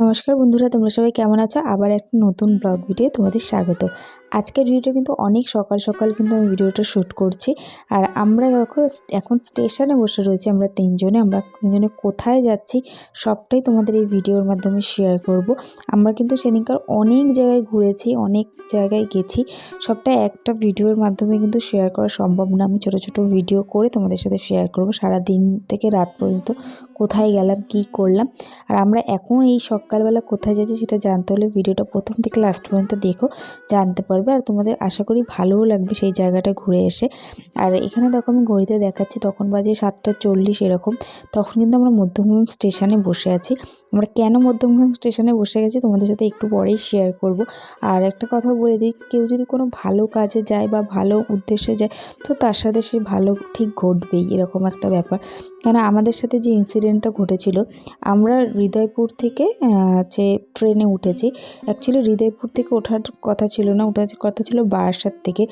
নমস্কার বন্ধুরা তোমরা সবাই কেমন আছো? আবার একটা নতুন ব্লগ ভিডিও তোমাদের স্বাগত। আজকের ভিডিওটা কিন্তু অনেক সকাল সকাল কিন্তু আমি ভিডিওটা শ্যুট করছি। আর আমরা দেখো এখন স্টেশনে বসে রয়েছি, আমরা তিনজনে। আমরা তিনজনে কোথায় যাচ্ছি সবটাই তোমাদের এই ভিডিওর মাধ্যমে শেয়ার করব। আমরা কিন্তু সেদিনকার অনেক জায়গায় ঘুরেছি, অনেক জায়গায় গেছি। সবটা একটা ভিডিওর মাধ্যমে কিন্তু শেয়ার করা সম্ভব না। আমি ছোট ছোট ভিডিও করে তোমাদের সাথে শেয়ার করব। সারা দিন থেকে রাত পর্যন্ত কোথায় গেলাম, কি করলাম। আর আমরা এখন এই সকালবেলা কোথায় যাচ্ছি সেটা জানতে হলে ভিডিওটা প্রথম থেকে লাস্ট পর্যন্ত দেখো, জানতে পারবে আর তোমাদের আশা করি ভালোও লাগবে সেই জায়গাটা ঘুরে এসে। আর এখানে দেখো আমি ঘড়িতে দেখাচ্ছি, তখন বাজে সাতটা চল্লিশ এরকম। তখন কিন্তু আমরা মধ্যমগ্রাম স্টেশনে বসে আছি। আমরা কেন মধ্যমগ্রাম স্টেশনে বসে গেছি তোমাদের সাথে একটু পরেই শেয়ার করব। আর একটা কথা বলে দিই, কেউ যদি কোনো ভালো কাজে যায় বা ভালো উদ্দেশ্যে যায়, তো তার সাথে সে ভালো ঠিক ঘটবেই, এরকম একটা ব্যাপার। কেন আমাদের সাথে যে ইনসিডেন্টটা ঘটেছিল, আমরা হৃদয়পুর থেকে যে ট্রেনে উঠেছি অ্যাকচুয়ালি হৃদয়পুর থেকে ওঠার কথা ছিল না ওঠার কথা ছিল বারাসাত থেকে।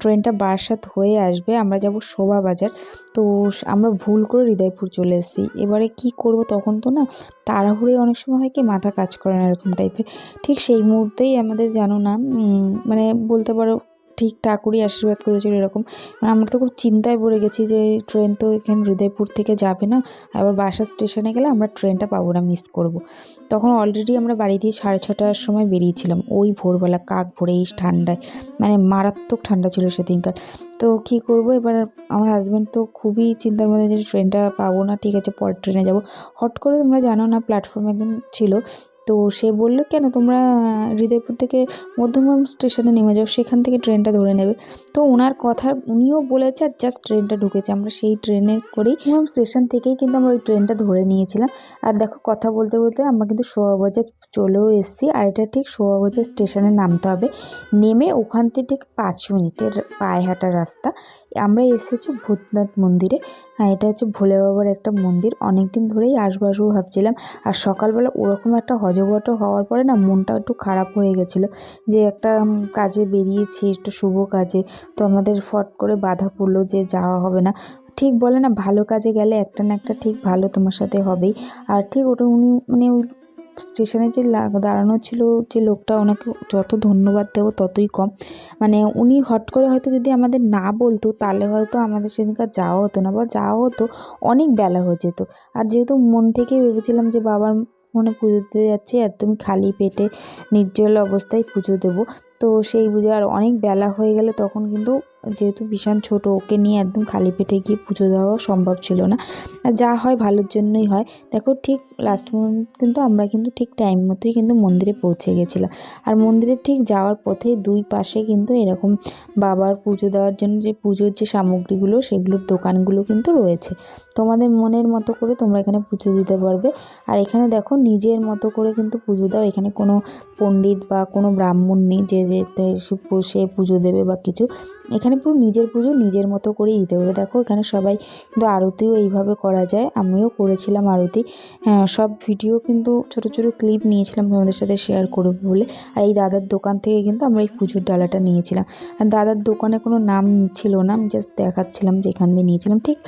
ট্রেনটা বারাসাত হয়ে আসবে, আমরা যাব শোভা বাজার। তো আমরা ভুল করে হৃদয়পুর চলে এসেছি। এবারে কি করব তখন তো না তাড়াহুড়ে অনেক সময় হয় কি মাথা কাজ করে না এরকম টাইপের ঠিক সেই মুহূর্তেই আমাদের জানো না মানে বলতে পারো ঠিক ঠাকুরই আশীর্বাদ করেছিল এরকম। মানে আমরা তো খুব চিন্তায় পড়ে গেছি যে ট্রেন তো এখানে হৃদয়পুর থেকে যাবে না, আবার বাসা স্টেশনে গেলে আমরা ট্রেনটা পাবো না মিস করব। তখন অলরেডি আমরা বাড়ি দিয়ে সাড়ে ছটার সময় বেরিয়েছিলাম, ওই ভোরবেলা কাক ভরে এই ঠান্ডায়। মানে মারাত্মক ঠান্ডা ছিল সেদিনকার। তো কি করব, এবার আমার হাজব্যান্ড তো খুবই চিন্তার মধ্যে যে ট্রেনটা পাবো না, ঠিক আছে, পরের ট্রেনে যাব। হট করে তোমরা জানো না প্ল্যাটফর্ম একজন ছিল তো সে বলল, কেন? তোমরা হৃদয়পুর থেকে মধ্যমগ্রাম স্টেশনে নেমে যাও, সেখান থেকে ট্রেনটা ধরে নেবে। তো ওনার কথা উনিও বলেছে আর জাস্ট ট্রেনটা ঢুকেছে। আমরা সেই ট্রেনে করেই মধ্যমগ্রাম স্টেশন থেকেই কিন্তু আমরা ওই ট্রেনটা ধরে নিয়েছিলাম। আর দেখো, কথা বলতে বলতে আমরা কিন্তু শোভাবাজার চলেও এসেছি। আর এটা ঠিক শোভাবাজার স্টেশনে নামতে হবে। নেমে ওখান থেকে ঠিক পাঁচ মিনিটের পায়ে হাঁটার রাস্তা। আমরা এসেছি ভূতনাথ মন্দিরে। হ্যাঁ এটা হচ্ছে ভোলে বাবার একটা মন্দির। অনেক দিন ধরেই আসব আসব ভাবছিলাম। আর সকালবেলা ওরকম একটা হজবট হওয়ার পরে না মনটা একটু খারাপ হয়ে গেছিল যে একটা কাজে বেরিয়েছি, একটু শুভ কাজে। তো আমাদের ফট করে বাধা পড়ল যে যাওয়া হবে না। ঠিক বলে না, ভালো কাজে গেলে একটা না একটা ঠিক ভালো তোমার সাথে হবেই। আর ঠিক ওটা উনি মানে স্টেশনে যে দাঁড়ানো ছিল যে লোকটা, ওনাকে যত ধন্যবাদ দেবো ততই কম। মানে উনি হট করে হয়তো যদি আমাদের না বলতো, তাহলে হয়তো আমাদের সেদিনকার যাওয়া হতো না বা যাওয়া হতো, অনেক বেলা হয়ে যেত। আর যেহেতু মন থেকে ভেবেছিলাম যে বাবার মনে পুজো দিতে যাচ্ছি একদম খালি পেটে নির্জল অবস্থায় পুজো দেবো। তো সেই বুঝে আর অনেক বেলা হয়ে গেলে তখন কিন্তু যেহেতু ভীষণ ছোট, ওকে নিয়ে একদম খালি পেটে গিয়ে পুজো দেওয়া সম্ভব ছিল না। আর যা হয় ভালোর জন্যই হয়। দেখো ঠিক লাস্ট মোমেন্ট কিন্তু আমরা কিন্তু ঠিক টাইম মতোই কিন্তু মন্দিরে পৌঁছে গেছিলাম। আর মন্দিরে ঠিক যাওয়ার পথে দুই পাশে কিন্তু এরকম বাবার পুজো দেওয়ার জন্য যে পুজোর যে সামগ্রীগুলো, সেগুলোর দোকানগুলো কিন্তু রয়েছে। তোমাদের মনের মতো করে তোমরা এখানে পুজো দিতে পারবে। আর এখানে দেখো নিজের মতো করে কিন্তু পুজো দাও। এখানে কোনো পণ্ডিত বা কোনো ব্রাহ্মণ নেই যে সে পুজো দেবে বা কিছু, এখানে পুরো নিজের পুজো নিজের মতো করেই দিতে হবে। দেখো, এখানে সবাই কিন্তু আরতিও এইভাবে করা যায়, আমিও করেছিলাম আরতি। হ্যাঁ সব ভিডিও কিন্তু ছোট ছোট ক্লিপ নিয়েছিলাম তোমাদের সাথে শেয়ার করব বলে। আর এই দাদার দোকান থেকে কিন্তু আমরা এই পুজোর ডালাটা নিয়েছিলাম। আর দাদার দোকানে কোনো নাম ছিল না, আমি জাস্ট দেখাচ্ছিলাম যে এখান দিয়ে নিয়েছিলাম। ঠিক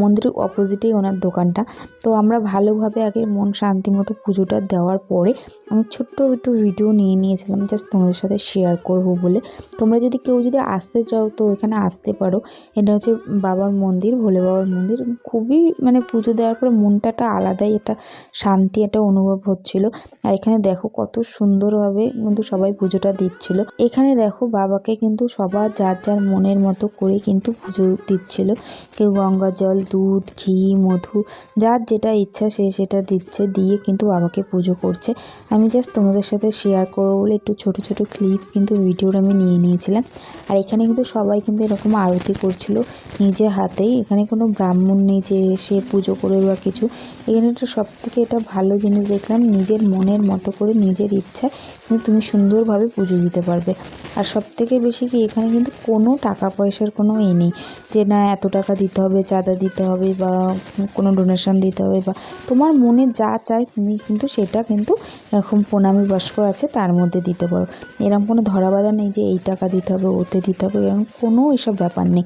মন্দিরের অপোজিটেই ওনার দোকানটা। তো আমরা ভালোভাবে আগে মন শান্তি মতো পুজোটা দেওয়ার পরে আমি ছোট্ট একটু ভিডিও নিয়ে নিয়েছিলাম জাস্ট তোমাদের সাথে শেয়ার করব বলে। তোমরা যদি কেউ যদি আসতে চাও, তো এখানে আসতে পারো। এটা হচ্ছে বাবার মন্দির, ভোলে বাবার মন্দির। খুবই মানে পুজো দেওয়ার পরে মনটা একটা আলাদাই, একটা শান্তি, একটা অনুভব হচ্ছিল। আর এখানে দেখো কত সুন্দরভাবে কিন্তু সবাই পুজোটা দিচ্ছিল। এখানে দেখো বাবাকে কিন্তু সবার যার যার মনের মতো করে কিন্তু পুজো দিচ্ছিল। কেউ গঙ্গা জল, দুধ, ঘি, মধু, যার যেটা ইচ্ছা সে সেটা দিচ্ছে, দিয়ে কিন্তু বাবাকে পুজো করছে। আমি জাস্ট তোমাদের সাথে শেয়ার করব বলে একটু ছোট ছোট ক্লিপ কিন্তু ভিডিওর আমি নিয়ে নিয়েছিলাম। আর এখানে কিন্তু সবাই কিন্তু এরকম আরতি করছিল নিজে হাতেই এখানে কোনো ব্রাহ্মণ নেই যে সে পুজো করে বা কিছু। এখানে একটা সব থেকে এটা ভালো জিনিস দেখলাম, নিজের মনের মতো করে নিজের ইচ্ছা কিন্তু তুমি সুন্দরভাবে পুজো দিতে পারবে। আর সব থেকে বেশি কি, এখানে কিন্তু কোনো টাকা পয়সার কোনো এ নেই যে না, এত টাকা দিতে হবে, চাঁদা দিতে হবে বা কোনো ডোনেশন দিতে হবে বা তোমার মনে যা চায় তুমি কিন্তু সেটা কিন্তু এরকম প্রণামী বাস্ক আছে তার মধ্যে দিতে পারো। এরকম কোনো ধরা বাধা নেই যে এই টাকা দিতে হবে, ওতে দিতে হবে, এরকম কোনো এসব ব্যাপার নেই।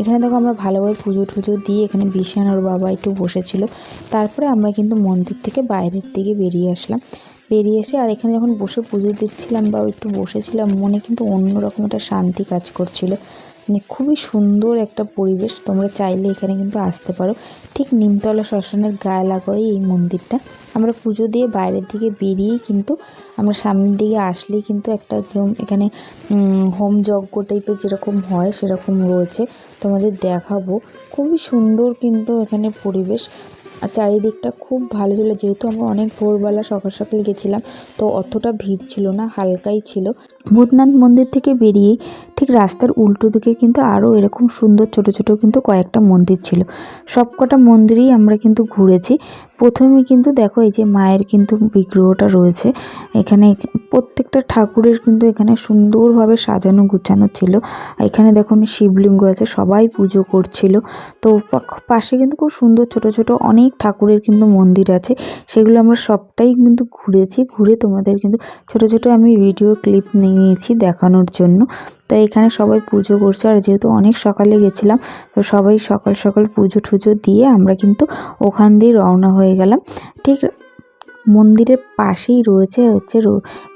এখানে দেখো আমরা ভালোভাবে পুজো টুজো দিয়ে এখানে বিশান ওর বাবা একটু বসেছিল। তারপরে আমরা কিন্তু মন্দির থেকে বাইরের দিকে বেরিয়ে আসলাম। বেরিয়ে এসে আর এখানে যখন বসে পুজো দিচ্ছিলাম বা একটু বসেছিলাম, মনে কিন্তু অন্যরকম একটা শান্তি কাজ করছিল। মানে খুবই সুন্দর একটা পরিবেশ তোমরা চাইলে এখানে কিন্তু আসতে পারো। ঠিক নিমতলা শ্মশানের গায়ে লাগাই এই মন্দিরটা। আমরা পুজো দিয়ে বাইরের দিকে বেরিয়েই কিন্তু আমরা সামনের দিকে আসলেই কিন্তু একটা একদম এখানে হোম যজ্ঞ টাইপের যেরকম হয় সেরকম রয়েছে। তোমাদের দেখাবো। খুবই সুন্দর কিন্তু এখানে পরিবেশ। আর চারিদিকটা খুব ভালো ছিল। যেহেতু আমরা অনেক ভোরবেলা সকাল সকাল গেছিলাম, তো অতটা ভিড় ছিল না, হালকাই ছিল। ভূতনাথ মন্দির থেকে বেরিয়েই ঠিক রাস্তার উল্টো দিকে কিন্তু আরও এরকম সুন্দর ছোট ছোট কিন্তু কয়েকটা মন্দির ছিল। সবকটা মন্দিরেই আমরা কিন্তু ঘুরেছি। প্রথমে কিন্তু দেখো এই যে মায়ের কিন্তু বিগ্রহটা রয়েছে। এখানে প্রত্যেকটা ঠাকুরের কিন্তু এখানে সুন্দরভাবে সাজানো গুছানো ছিল। এখানে দেখুন শিবলিঙ্গ আছে, সবাই পুজো করছিল। তো পাশে কিন্তু খুব সুন্দর ছোট ছোট অনেক ঠাকুরের কিন্তু মন্দির আছে। সেগুলো আমরা সবটাই কিন্তু ঘুরেছি। ঘুরে তোমাদের কিন্তু ছোট ছোট আমি ভিডিও ক্লিপ নিয়েছি দেখানোর জন্য। তো এখানে সবাই পুজো করছে। আর যেহেতু অনেক সকালে গেছিলাম, তো সবাই সকাল সকাল পুজো টুজো দিয়ে আমরা কিন্তু ওখান দিয়ে রওনা হয়ে গেলাম। ঠিক মন্দিরের পাশেই রয়েছে হচ্ছে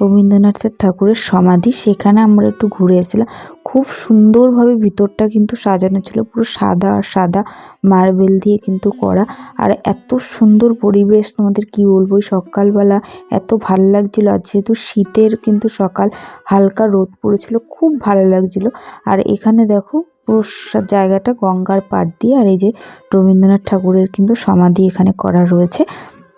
রবীন্দ্রনাথ ঠাকুরের সমাধি। সেখানে আমরা একটু ঘুরে এসেছিলাম। খুব সুন্দরভাবে ভিতরটা কিন্তু সাজানো ছিল। পুরো সাদা আর সাদা মার্বেল দিয়ে কিন্তু করা। আর এত সুন্দর পরিবেশ তোমাদের কি বলব? সকালবেলা এত ভালো লাগছিল। আর যেহেতু শীতের কিন্তু সকাল, হালকা রোদ পড়েছিল, খুব ভালো লাগছিল। আর এখানে দেখো, পুরো জায়গাটা গঙ্গার পাড় দিয়ে। আর এই যে রবীন্দ্রনাথ ঠাকুরের কিন্তু সমাধি এখানে করা রয়েছে।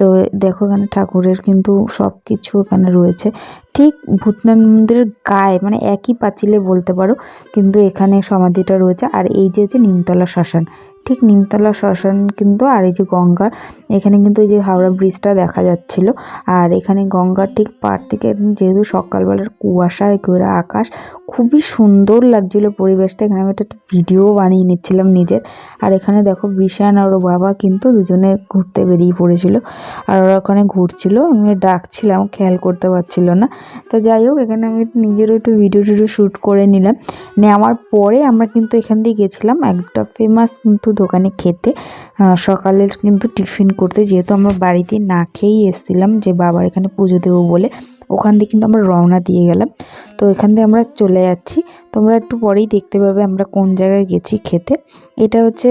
তো দেখো এখানে ঠাকুরের কিন্তু সব কিছু এখানে রয়েছে। ঠিক ভূতনাথ মন্দিরের গায়ে মানে একই পাঁচিলে বলতে পারো, কিন্তু এখানে সমাধিটা রয়েছে। আর এই যে হচ্ছে নিমতলা শ্মশান, ঠিক নিমতলা শ্মশান কিন্তু, আর এই যে গঙ্গার, এখানে কিন্তু এই যে হাওড়া ব্রিজটা দেখা যাচ্ছিল। আর এখানে গঙ্গার ঠিক পাড় থেকে যেহেতু সকালবেলার কুয়াশায় ঘোরা আকাশ, খুবই সুন্দর লাগছিল পরিবেশটা। এখানে আমি একটা ভিডিও বানিয়ে নিচ্ছিলাম নিজের। আর এখানে দেখো বিশান আর বাবা কিন্তু দুজনে ঘুরতে বেরিয়ে পড়েছিল। আর ওরা ওখানে ঘুরছিল, আমি ডাকছিলাম, খেয়াল করতে পারছিল না। তো যাই হোক, এখানে আমি নিজেরও একটু ভিডিও টিডিও শ্যুট করে নিলাম। নেওয়ার পরে আমরা কিন্তু এখান দিয়ে গেছিলাম একটা ফেমাস কিন্তু দোকানে খেতে। সকালের কিন্তু টিফিন করতে যেহেতু আমরা বাড়িতে না খেয়েই এসেছিলাম যে বাবার এখানে পুজো দেবো বলে, ওখান দিয়ে কিন্তু আমরা রওনা দিয়ে গেলাম। তো এখান দিয়ে আমরা চলে যাচ্ছি। তোমরা একটু পরেই দেখতে পাবে আমরা কোন জায়গায় গেছি খেতে। এটা হচ্ছে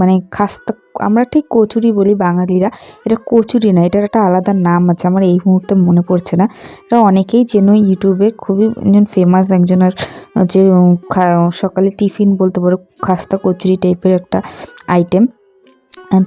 মানে খাস্তা আমরা ঠিক কচুরি বলি বাঙালিরা। এটা কচুরি না, এটার একটা আলাদা নাম আছে, আমার এই মুহূর্তে মনে পড়ছে না। এটা অনেকেই যেন ইউটিউবে, খুবই একজন ফেমাস একজন আর, যে সকালে টিফিন বলতে পারো, খাস্তা কচুরি টাইপের একটা আইটেম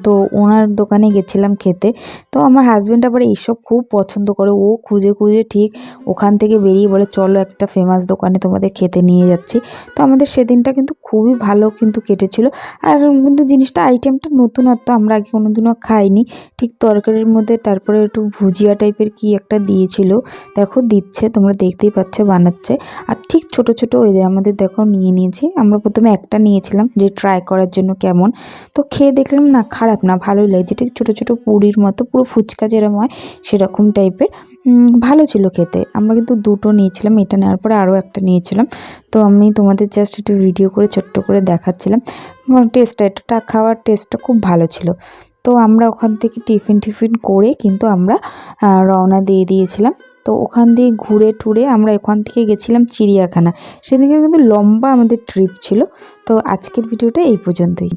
তো ওনার দোকানে গেছিলাম খেতে। তো আমার হাজব্যান্ড আবার এইসব খুব পছন্দ করে। ও খুঁজে খুঁজে ঠিক ওখান থেকে বেরিয়ে বলে, চলো একটা ফেমাস দোকানে তোমাদের খেতে নিয়ে যাচ্ছি। তো আমাদের সেদিনটা কিন্তু খুবই ভালো কিন্তু কেটেছিল। আর কিন্তু জিনিসটা আইটেমটা নতুনত্ব আমরা আগে কোনো দিনও খাইনি। ঠিক তরকারির মধ্যে তারপরে একটু ভুজিয়া টাইপের কি একটা দিয়েছিল। দেখো দিচ্ছে, তোমরা দেখতেই পাচ্ছ বানাচ্ছে। আর ঠিক ছোট ছোট ওই আমাদের দেখো নিয়ে নিয়েছি। আমরা প্রথমে একটা নিয়েছিলাম যে ট্রাই করার জন্য কেমন। তো খেয়ে দেখলাম না খারাপ না, ভালোই লাগে। যেটা ছোটো ছোটো পুরীর মতো, পুরো ফুচকা যেরকম হয়, সেরকম টাইপের। ভালো ছিল খেতে। আমরা কিন্তু দুটো নিয়েছিলাম, এটা নেওয়ার পরে আরও একটা নিয়েছিলাম। তো আমি তোমাদের জাস্ট একটু ভিডিও করে, ছোট্ট করে দেখাচ্ছিলাম। টেস্টটা এটা খাওয়ার টেস্টটা খুব ভালো ছিল। তো আমরা ওখান থেকে টিফিন টিফিন করে কিন্তু আমরা রওনা দিয়ে দিয়েছিলাম। তো ওখান দিয়ে ঘুরে টুরে আমরা ওখান থেকে গেছিলাম চিড়িয়াখানা। সেদিকে কিন্তু লম্বা আমাদের ট্রিপ ছিল। তো আজকের ভিডিওটা এই পর্যন্তই।